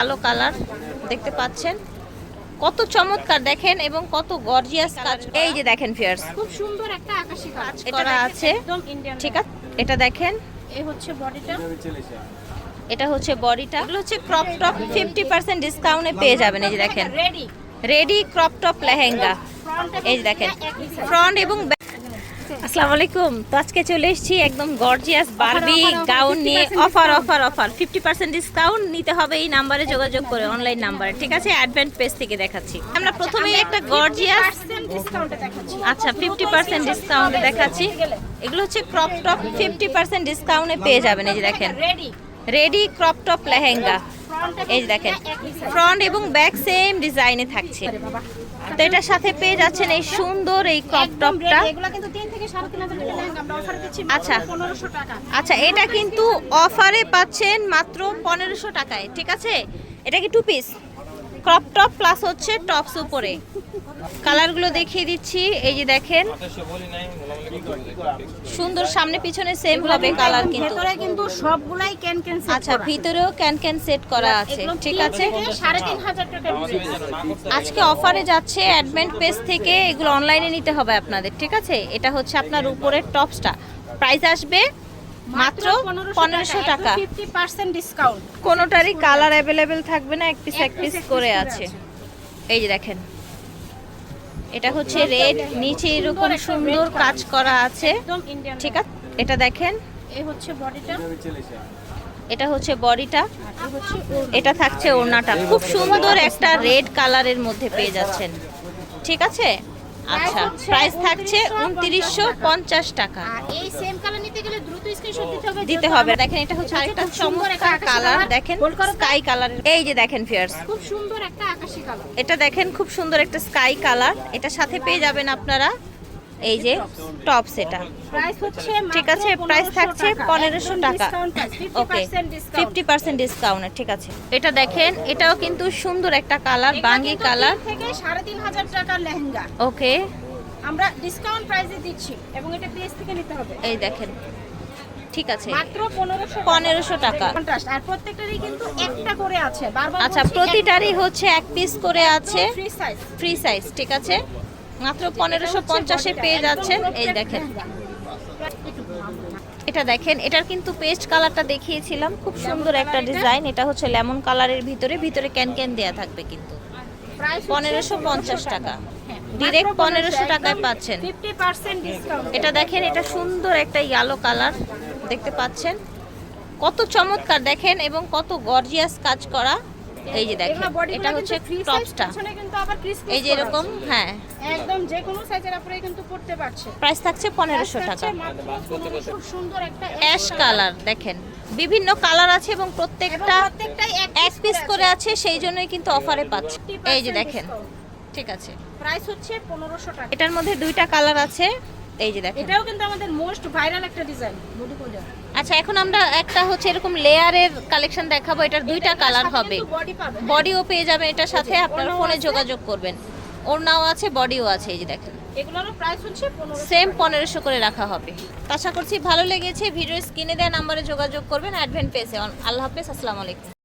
কালো কালার দেখতে পাচ্ছেন। কত চমৎকার দেখেন এবং কত গর্জিয়াস কাজ এই যে দেখেন ফিয়ার্স খুব সুন্দর একটা আকাশি কাজ। করা আছে। ঠিক আছে। এটা দেখেন। এই হচ্ছে বডিটা এটা হচ্ছে বডিটা এগুলো হচ্ছে ক্রপ টপ ফিফটি পার্সেন্ট ডিসকাউন্টে পেয়ে যাবেন। এই যে দেখেন। Ready ready crop top lehenga. এই যে দেখেন। ফ্রন্ট এবং আসসালামু আলাইকুম। তো আজকে চলে এসেছি একদম গর্জিয়াস বারবি গাউন নিয়ে। Offer offer offer fifty percent discount নিতে হবে এই নাম্বারে যোগাযোগ করে অনলাইন নাম্বারে ঠিক আছে? অ্যাডভেন্ট পেজ থেকে দেখাচ্ছি। আমরা প্রথমেই একটা গর্জিয়াস আচ্ছা ফিফটি পার্সেন্ট ডিসকাউন্টে দেখাচ্ছি। এগুলো হচ্ছে ক্রপ টপ ফিফটি পার্সেন্ট ডিসকাউন্টে পেয়ে যাবেন। এই যে দেখেন। Ready crop top lehenga. এই যে দেখেন। ফ্রন্ট এবং ব্যাক সেম ডিজাইনে থাকছে। তো এটার সাথে পেয়ে যাচ্ছেন এই সুন্দর এই ক্রপ টপটা ready। এগুলা কিন্তু 3 থেকে 3.5 হাজার টাকা লেহেঙ্গা আমরা অফার দিচ্ছি আচ্ছা। মাত্র 1500 টাকা আচ্ছা এটা কিন্তু অফারে পাচ্ছেন মাত্র পনেরোশো টাকায়, ঠিক আছে এটা কি two piece crop top plus হচ্ছে টপস উপরে। কালারগুলো দেখিয়ে দিচ্ছি এই যে দেখেন। সুন্দর সামনে পিছনে সেম হবে কালার কিন্তু ভেতরে কিন্তু সবগুলাই ক্যান ক্যান সেট আচ্ছা ভিতরেও ক্যান ক্যান সেট করা আছে ঠিক আছে? সাড়ে তিন হাজার টাকা আজকে অফারে যাচ্ছে অ্যাডভেন্ট পেজ থেকে এগুলো অনলাইনে নিতে হবে আপনাদের ঠিক আছে? এটা হচ্ছে আপনার উপরের টপসটা প্রাইস আসবে মাত্র পনেরোশো টাকা ফিফটি পার্সেন্ট ডিসকাউন্ট কোনোটারই কালার অ্যাভেলেবেল থাকবে না এক পিস এক পিস করে আছে। এই যে দেখেন। এটা হচ্ছে রেড নিচে এরকম সুন্দর কাজ করা আছে। ঠিক আছে এটা দেখেন। এই হচ্ছে বডিটা। এটা হচ্ছে বডিটা। এটা থাকছে ওড়নাটা। খুব সুন্দর একটা রেড কালারের মধ্যে পেয়ে যাচ্ছেন। ঠিক আছে? আচ্ছা প্রাইস থাকছে উনত্রিশশো পঞ্চাশ টাকা। এই সেম কালার নিতে গেলে দ্রুত স্ক্রিনশট দিতে হবে দিতে হবে। দেখেন এটা হচ্ছে আরেকটা সুন্দর একটা চমৎকার কালার দেখেন। স্কাই কালার এই যে দেখেন ফিয়ার্স খুব সুন্দর একটা আকাশি কালার এটা দেখেন খুব সুন্দর একটা স্কাই কালার এটা সাথে পেয়ে যাবেন আপনারা এই যে টপস এটা। প্রাইস হচ্ছে ঠিক আছে প্রাইস থাকছে পনেরোশো টাকা। ওকে ফিফটি পার্সেন্ট ডিসকাউন্ট ঠিক আছে। এটা দেখেন এটাও কিন্তু সুন্দর একটা কালার বাঙ্গি কালার। থেকে সাড়ে তিন হাজার টাকার লেহেঙ্গা। ওকে আমরা ডিসকাউন্ট প্রাইসে দিচ্ছি এবং এটা পেজ থেকে নিতে হবে। এই দেখেন ঠিক আছে। মাত্র পনেরোশো টাকা। কন্ট্রাস্ট আর প্রত্যেকটারই কিন্তু একটা করে আছে বারবার আচ্ছা প্রতিটারই হচ্ছে এক পিস করে আছে। ফ্রি সাইজ ফ্রি সাইজ ঠিক আছে। মাত্র পনেরোশো পঞ্চাশে পেয়ে যাচ্ছেন। এই দেখেন। এটা দেখেন, এটার কিন্তু পেস্ট কালারটা দেখিয়েছিলাম। খুব সুন্দর একটা ডিজাইন। এটা হচ্ছে লেমন কালারের ভিতরে ভিতরে ক্যান ক্যান দেয়া থাকবে কিন্তু। পনেরোশো পঞ্চাশ টাকা। ডিরেক্ট পনেরোশো টাকায় পাচ্ছেন। এটা দেখেন, এটা সুন্দর একটা ইয়ালো কালার দেখতে পাচ্ছেন? কত চমৎকার দেখেন এবং কত গর্জিয়াস কাজ করা। এই যে দেখেন এটা হচ্ছে টপসটা কিন্তু আবার ক্রিস এই যে এরকম হ্যাঁ। একদম যে কোনো সাইজের কিন্তু পড়তে পারছে প্রাইস থাকছে পনেরোশো টাকা। খুব সুন্দর একটা অ্যাশ কালার দেখেন। বিভিন্ন কালার আছে এবং প্রত্যেকটা প্রত্যেকটাই এক পিস করে আছে। সেই জন্যই কিন্তু অফারে পাচ্ছে এই যে দেখেন ঠিক আছে। প্রাইস হচ্ছে 1500 টাকা। এটার মধ্যে দুইটা কালার আছে এই যে দেখেন। এটাও কিন্তু আমাদের মোস্ট ভাইরাল একটা ডিজাইন বডি কোডার আচ্ছা এখন আমরা একটা হচ্ছে এরকম লেয়ারের কালেকশন দেখাবো। এটার দুইটা কালার হবে। বডিও পেয়ে যাবেন। এটার সাথে আপনারা ফোনে যোগাযোগ করবেন। ওড়নাও আছে বডিও আছে এই যে দেখেন। এগুলোর প্রাইস হচ্ছে সেম পনেরোশো করে রাখা হবে। আশা করছি ভালো লেগেছে। ভিডিও স্ক্রিনে দেওয়া নাম্বারে যোগাযোগ করবেন। অ্যাডভেন্ট পেসে আল্লাহ হাফেজ। আসসালামু আলাইকুম।